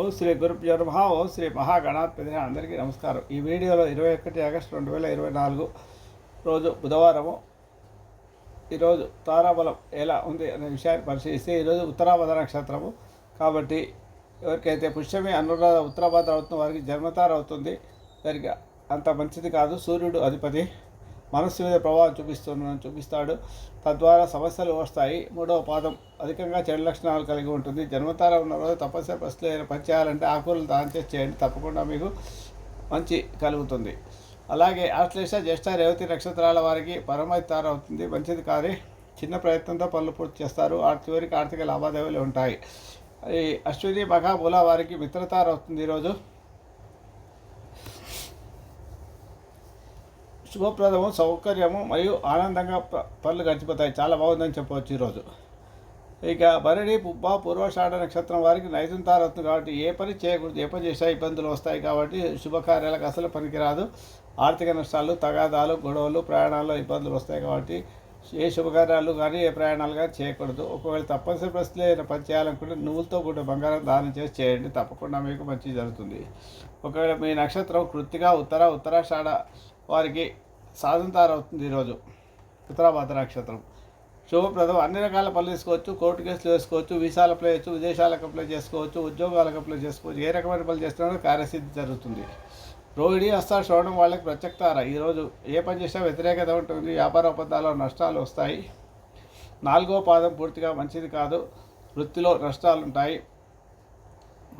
ఓం శ్రీ గురుభ్యో నమః ఓం శ్రీ మహాగణాధిపతి అందరికీ నమస్కారం. ఈ వీడియోలో ఇరవై ఒకటి ఆగస్టు రెండు వేల ఇరవై నాలుగు రోజు బుధవారము. ఈరోజు తారాబలం ఎలా ఉంది అనే విషయాన్ని పరిశీలిస్తే ఈరోజు ఉత్తరాభద్ర నక్షత్రము. కాబట్టి ఎవరికైతే పుష్యమి అనురాధ ఉత్తరాభద్ర అవుతున్న వారికి జన్మతార అవుతుంది. సరిగా అంత మంచిది కాదు. సూర్యుడు అధిపతి. మనస్సు మీద ప్రభావం చూపిస్తున్న చూపిస్తాడు. తద్వారా సమస్యలు వస్తాయి. మూడవ పాదం అధికంగా చెడు లక్షణాలు కలిగి ఉంటుంది. జన్మతార ఉన్న రోజు తప్పనిసరి ప్రశ్నలు ఏమైనా పని చేయాలంటే ఆకులను దానం చేసి చేయండి. తప్పకుండా మీకు మంచి కలుగుతుంది. అలాగే ఆశ్లేష జ్యేష్ఠ రేవతి నక్షత్రాల వారికి పరమైతారం అవుతుంది. మంచిది కాదు. చిన్న ప్రయత్నంతో పనులు పూర్తి చేస్తారు. చివరికి ఆర్థిక లావాదేవీలు ఉంటాయి. ఈ అశ్విని మఖ వారికి మిత్రతార అవుతుంది ఈరోజు. శుభప్రదము సౌకర్యము మరియు ఆనందంగా ప- పనులు గడిచిపోతాయి. చాలా బాగుందని చెప్పవచ్చు ఈరోజు. ఇక భరణి పుబ్బ పూర్వషాఢ నక్షత్రం వారికి నైతుంతారు అవుతుంది కాబట్టి ఏ పని చేయకూడదు. ఏ పని చేసినా ఇబ్బందులు వస్తాయి కాబట్టి శుభకార్యాలకు అసలు పనికిరాదు. ఆర్థిక నష్టాలు తగాదాలు గొడవలు ప్రయాణాల్లో ఇబ్బందులు వస్తాయి కాబట్టి ఏ శుభకార్యాలు కానీ ఏ ప్రయాణాలు కానీ చేయకూడదు. ఒకవేళ తప్పనిసరి పరిస్థితులు ఏదైనా పని చేయాలనుకుంటే నువ్వులతో కూడా బంగారం దానం చేసి చేయండి. తప్పకుండా మీకు మంచి జరుగుతుంది. ఒకవేళ మీ నక్షత్రం కృత్తిగా ఉత్తర ఉత్తరాషాఢ వారికి సాధంతారు అవుతుంది ఈరోజు ఉత్తరాభద్ర నక్షత్రం. శుభప్రదం. అన్ని రకాల పనులు తీసుకోవచ్చు కోర్టు కేసులు వేసుకోవచ్చు. వీసాలు అప్లై చేయొచ్చు. విదేశాలకు అప్లై చేసుకోవచ్చు. ఉద్యోగాలకు అప్లై చేసుకోవచ్చు. ఏ రకమైన పనులు చేస్తున్నా కార్యసిద్ధి జరుగుతుంది. రోహిణి హస్త శ్రవణం వాళ్ళకి ప్రత్యక్తార ఈరోజు ఏ పని చేసినా వ్యతిరేకత ఉంటుంది. వ్యాపార ఒప్పందాల్లో నష్టాలు వస్తాయి. నాలుగో పాదం పూర్తిగా మంచిది కాదు. వృత్తిలో నష్టాలు ఉంటాయి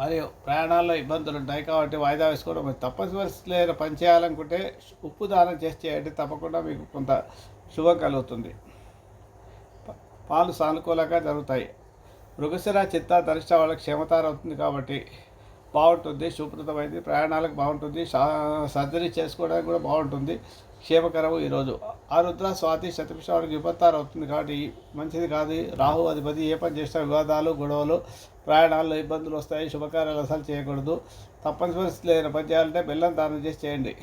మరియు ప్రయాణాల్లో ఇబ్బందులు ఉంటాయి కాబట్టి వాయిదా వేసుకోవడం తప్పనిసరి పని చేయాలనుకుంటే ఉప్పు దానం చేసి చేయండి. తప్పకుండా మీకు కొంత శుభం కలుగుతుంది. పాలు సానుకూలంగా జరుగుతాయి. మృగశిర చిత్త ధరిష్ట వాళ్ళకి క్షమతార అవుతుంది కాబట్టి బాగుంటుంది శుభ్రతమైంది ప్రయాణాలకు బాగుంటుంది సర్జరీ చేసుకోవడానికి కూడా బాగుంటుంది క్షేమకరము ఈరోజు ఆరుద్ర స్వాతి శతభిష వారికి విపత్తారు అవుతుంది కాబట్టి మంచిది కాదు. రాహు అధిపతి ఏ పని చేసినా వివాదాలు గొడవలు ప్రయాణాల్లో ఇబ్బందులు వస్తాయి శుభకార్యాలు అసలు చేయకూడదు. తప్పనిసరి లేని పని చేయాలంటే బెల్లం దానం చేసి చేయండి.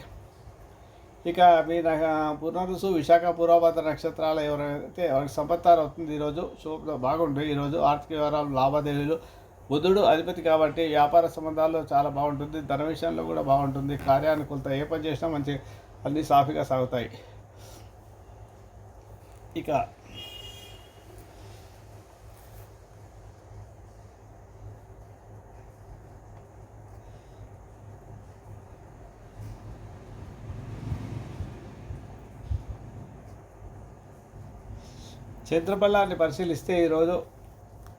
ఇక మీ న- పునరుసు విశాఖ పూర్వభద్ర నక్షత్రాలు ఎవరైతే వారికి సంపత్తారు అవుతుంది ఈరోజు శుభ బాగుంటుంది ఈరోజు ఆర్థిక వ్యవహారాలు లావాదేవీలు బుధుడు అధిపతి కాబట్టి వ్యాపార సంబంధాల్లో చాలా బాగుంటుంది ధన విషయంలో కూడా బాగుంటుంది. కార్యానుకూలత ఏ పని చేసినా మంచి అన్నీ సాఫీగా సాగుతాయి. ఇక చంద్రబలాన్ని పరిశీలిస్తే ఈరోజు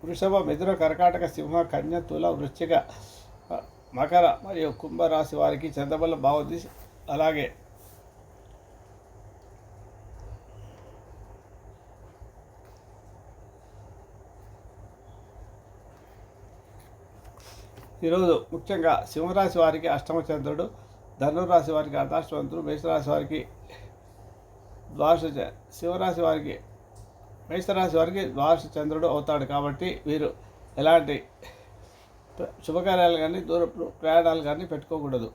వృషభ మిథున కర్కాటక సింహ కన్య తుల వృశ్చిక మకర మరియు కుంభరాశి వారికి చంద్రబల బాగుంది అలాగే. ఈరోజు ముఖ్యంగా సింహరాశి వారికి అష్టమ చంద్రుడు ధనురాశి వారికి అర్ధాష్టవంతుడు మేషరాశి వారికి ద్వాదశ శివరాశి సింహరాశి వారికి మేషరాశి వారికి ద్వాదశ చంద్రుడు అవుతాడు కాబట్టి వీరు ఎలాంటి శుభకార్యాలు కానీ దూర ప్రయాణాలు కానీ పెట్టుకోకూడదు.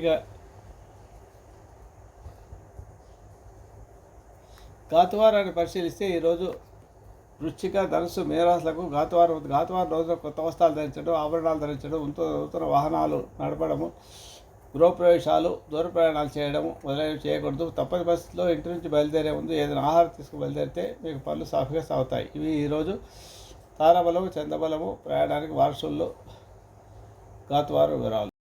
ఇక గాతువారాన్ని పరిశీలిస్తే ఈరోజు వృశ్చిక ధనుసు మేరాసులకు గాతువారం ఉంది. రోజున కొత్త వస్త్రాలు ధరించడం ఆభరణాలు ధరించడం నూతన నూతన వాహనాలు నడపడము గృహప్రవేశాలు దూర ప్రయాణాలు చేయడము మొదలైనవి చేయకూడదు తప్పని పరిస్థితుల్లో ఇంటి నుంచి బయలుదేరే ముందు ఏదైనా ఆహారం తీసుకు బయలుదేరితే మీకు పనులు సాఫీగా సాగుతాయి ఇవి ఈరోజు తారాబలము చందబలము ప్రయాణానికి వారసుల్లో గాతువారం వివరాలు